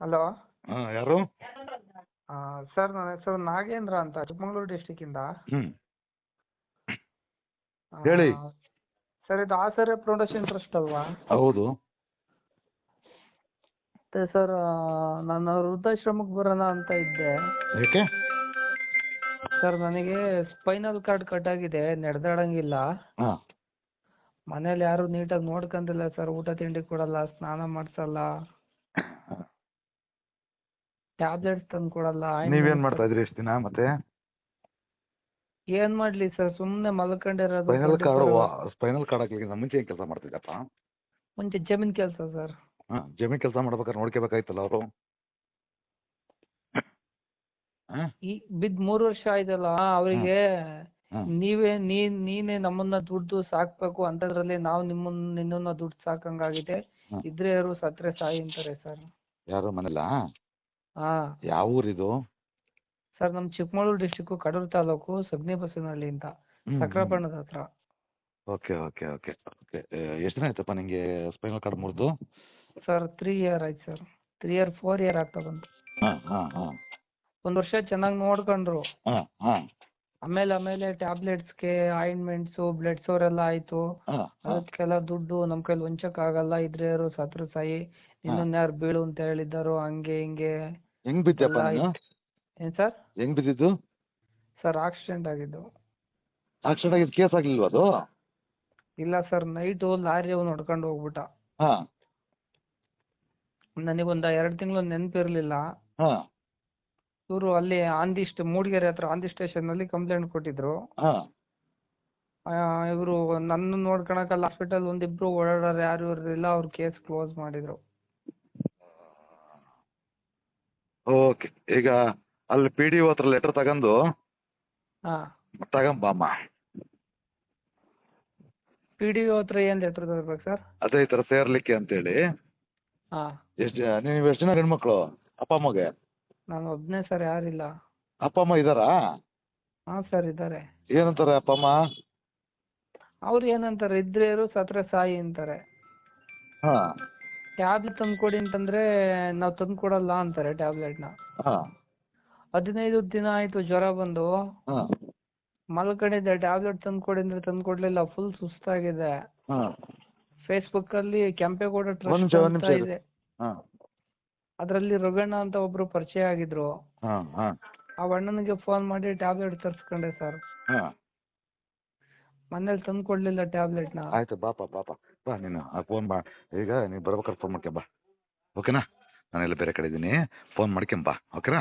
Hello? ಹಾಂ ಯಾರು? Sir ನನ್ನ ಹೆಸರು ನಾಗೇಂದ್ರ ಅಂತ ಚಿಕ್ಕಮಗಳೂರು ಡಿಸ್ಟಿಕ್ಕಿಂದ ಇಂದ. ಹೇಳಿ. ಸರ್ ಇದು ಆಸರೆ ಪ್ರೊಡಕ್ಷನ್ ಟ್ರಸ್ಟ್ ಅಲ್ವಾ? ಹೌದು. ಮತ್ತೆ ಸರ್ ನಾನು ವೃದ್ಧಾಶ್ರಮಕ್ಕೆ ಬರೋಣ ಅಂತ ಇದ್ದೆ. ಏಕೆ? ಸರ್ ನನಗೆ ಸ್ಪೈನಲ್ ಕಾರ್ಡ್ ಕಟ್ ಆಗಿದೆ ನಡೆದಾಡಂಗಿಲ್ಲ. ಹಾಂ. ಮನೇಲಿ ಯಾರು ನೀಟಾಗಿ ನೋಡ್ಕಂದಿಲ್ಲ ಸರ್ ಊಟ ತಿಂಡಿ ಕೊಡಲ್ಲ ಸ್ನಾನ ಮಾಡಿಸಲ್ಲ. ಟ್ಯಾಬ್ಲೆಟ್ಸ್ ತಂದು ಕೊಡಲ್ಲ ನೀವೇನ್ ಮಾಡ್ತಾ ಇದ್ರಿ ಎಷ್ಟು ದಿನ ಮತ್ತೆ? ಏನ್ ಮಾಡ್ಲಿ ಸರ್ ಸುಮ್ನೆ ಮಲ್ಕೊಂಡಿರೋದು ಸ್ಪೈನಲ್ ಕಾರ್ಡ್ ಸ್ಪೈನಲ್ ಕಾರ್ಡ್ ಹಾಕ್ಲಿಕ್ಕೆ ಮುಂಚೆ ಏನ್ ಕೆಲಸ ಮಾಡ್ತಿದ್ದಪ್ಪ ಮುಂಚೆ ಜಮೀನ್ ಕೆಲಸ ಸರ್. ಹಾ ಜಮೀನ್ ಕೆಲಸ ಮಾಡ್ಬೇಕಾದ್ರೆ ನೋಡ್ಕೋಬೇಕಾಯ್ತಲ್ಲ ಅವರು? ಈ ಬಿದ್ ಮೂರು ವರ್ಷ ಆಯ್ತಲ್ಲ ಅವರಿಗೆ ನೀವೇ ನೀನ್ ನೀನೇ ನಮ್ಮನ್ನ ದುಡ್ದು ಸಾಕ್ಬೇಕು ಅಂತದ್ರಲ್ಲಿ ನಾವು ನಿಮ್ಮನ್ನ ನಿನ್ನನ್ನ ದುಡ್ಡು ಸಾಕಂಗಾಗಿದೆ. ಇದ್ರೆ ಯಾರು ಸತ್ರೆ ಸಾಯಿ ಅಂತಾರೆ ಸರ್. ಯಾರು ಮನೆಲ್ಲ ಹಾ ಯಾವ ಊರಿದು? ಸರ್ ನಮ್ ಚಿಕ್ಕಮಗಳೂರು ಡಿಸ್ಟಿಕ್ ಕಡೂರು ತಾಲೂಕು ಸಗ್ನಿ ಬಸವನಹಳ್ಳಿ ಅಂತ. ಸಕ್ರಪಣ್ಣದ ಹತ್ರ. Okay okay okay okay. ಎಷ್ಟು ದಿನ ಆಯ್ತಪ್ಪ ನಿಂಗೆ ಸ್ಪೈನಲ್ ಕಾರ್ಡ್ ಮುರಿದು? ಸರ್ ತ್ರೀ ಇಯರ್ ಆಯ್ತು sir. Three year four year ಆಗ್ತಾ ಬಂತು. ಹಾಂ ಹಾಂ ಹಾಂ. ಒಂದ್ ವರ್ಷ ಚೆನ್ನಾಗಿ ನೋಡ್ಕೊಂಡ್ರು. ಹಾಂ ಹಾಂ. ಆಮೇಲೆ ಆಮೇಲೆ ಟ್ಯಾಬ್ಲೆಟ್ಸ್ಗೆ ಆಯಿಂಟ್ಮೆಂಟ್ಸು ಬ್ಲಡ್ ಸೋರ್ ಎಲ್ಲ ಆಯ್ತು. ಹಾಂ ಹಾಂ. ಅದಕ್ಕೆಲ್ಲ ದುಡ್ಡು ನಮ್ ಕೈಲಿ ಹೊಂಚಕ್ ಆಗಲ್ಲ. ಇದ್ರೆ ಯಾರು ಸತ್ರು ಸಾಯಿ ಇನ್ನೊಂದ್ ಯಾರು ಬೀಳು ಅಂತ ಹೇಳಿದ್ದಾರೋ ಹಂಗೆ ಹಿಂಗೆ. ಹೆಂಗ್ ಬಿದ್ದಪ್ಪ ನೀನು? ಏನ್ ಸರ್? ಹೆಂಗ್ ಬಿದ್ದಿದ್ದು? ಸರ್ ಆಕ್ಸಿಡೆಂಟ್ ಆಗಿದ್ದು. ಆಕ್ಸಿಡೆಂಟ್ ಆಗಿದ್ದು ಕೇಸ್ ಆಗ್ಲಿಲ್ವಾ ಅದು? ಇಲ್ಲ ಸರ್ ನೈಟ್ ಲಾರಿ ಅವ್ನು ಹೊಡ್ಕೊಂಡು ಹೋಗ್ಬಿಟ್ಟ. ಹಾಂ. ನನಗೊಂದ ಎರಡು ತಿಂಗಳು ನೆನಪಿರ್ಲಿಲ್ಲ ಹಾಂ. ಇವರು ಅಲ್ಲಿ ಆಂದಿ ಸ್ಟ ಮೂಡಿಗೆರೆ ಹತ್ರ ಆಂದಿ ಸ್ಟೇಷನ್ ಅಲ್ಲಿ ಕಂಪ್ಲೇಂಟ್ ಕೊಟ್ಟಿದ್ರು. ಹಾಂ. ಇವರು ನನ್ನ ನೋಡ್ಕೊಳಕಲ್ಲ ಹಾಸ್ಪಿಟಲ್ ಒಂದಿಬ್ರು ಓಡಾಡೋರು ಯಾರು ಇರಲಿಲ್ಲ ಅವ್ರು ಕೇಸ್ ಕ್ಲೋಸ್ ಮಾಡಿದ್ರು. ಓಕೆ ಈಗ ಅಲ್ಲಿ ಪಿ ಡಿ ಒ ಹತ್ರ ಲೆಟರ್ ತಗೊಂಡು ಹಾ. ತಗೊಂಬಮ್ಮ. ಪಿ ಡಿ ಒ ಹತ್ರ ಏನ್ ಲೆಟರ್ ತಗೋಬೇಕು ಸರ್ ಅದೇ ಈ ಥರ ಸೇರ್ಲಿಕ್ಕೆ ಅಂತೇಳಿ. ಹಾ. ಎಷ್ಟು ನೀವು ಎಷ್ಟು ಜನ ಹೆಣ್ಮಕ್ಳು? ಅಪ್ಪ ಅಮ್ಮಗೆ? ನಾನು ಒಬ್ನೇ ಸರ್ ಯಾರಿಲ್ಲ. ಅಪ್ಪ ಅಮ್ಮ ಇದ್ದಾರಾ? ಹಾ ಸರ್ ಇದ್ದಾರೆ. ಏನಂತಾರೆ ಅಪ್ಪ ಅಮ್ಮ? ಅವ್ರು ಏನಂತಾರೆ ಇದ್ರೆ ಇರು ಸತ್ರೆ ಸಾಯಿ ಅಂತಾರೆ. ಹಾಂ. ಟ್ಯಾಬ್ಲೆಟ್ ತಂದ್ಕೊಡಿ ಅಂತಂದ್ರೆ ನಾವು ತಂದ್ಕೊಡಲ್ಲ ಅಂತಾರೆ ಟ್ಯಾಬ್ಲೆಟ್ನ. ಹದಿನೈದು ದಿನ ಆಯ್ತು ಜ್ವರ ಬಂದು. ಮಲ್ಕೊಂಡಿದ್ದೆ ಟ್ಯಾಬ್ಲೆಟ್ ತಂದ್ಕೊಡಿ ಅಂದ್ರೆ ತಂದ್ಕೊಡ್ಲಿಲ್ಲ ಫುಲ್ ಸುಸ್ತಾಗಿದೆ. ಫೇಸ್ಬುಕ್ ಅಲ್ಲಿ ಕೆಂಪೇಗೌಡ ಟ್ರಸ್ಟ್ ಅಂತ. ಇದೆ. ಅದ್ರಲ್ಲಿ ರಘಣ್ಣ ಅಂತ ಒಬ್ರು ಪರಿಚಯ ಆಗಿದ್ರು. ಆ ಅಣ್ಣನಿಗೆ ಫೋನ್ ಮಾಡಿ ಟ್ಯಾಬ್ಲೆಟ್ ತರ್ಸ್ಕೊಂಡೆ ಸರ್. ಮನೇಲಿ ತಂದ್ಕೊಡ್ಲಿಲ್ಲ ಟ್ಯಾಬ್ಲೆಟ್ನ ಆಯ್ತು, ಬಾಪ ಬಾಪ. ಬಾ, ನೀನು ಫೋನ್ ಬಾ ಈಗ ನೀನು ಬರ್ಬೇಕಾದ್ರೆ ಫೋನ್ ಮಾಡ್ಕೊಂಬಾ ಓಕೆನಾ ನಾನು ಎಲ್ಲ ಬೇರೆ ಕಡೆ ಇದ್ದೀನಿ. ಫೋನ್ ಮಾಡ್ಕೊಂಬಾ ಓಕೆನಾ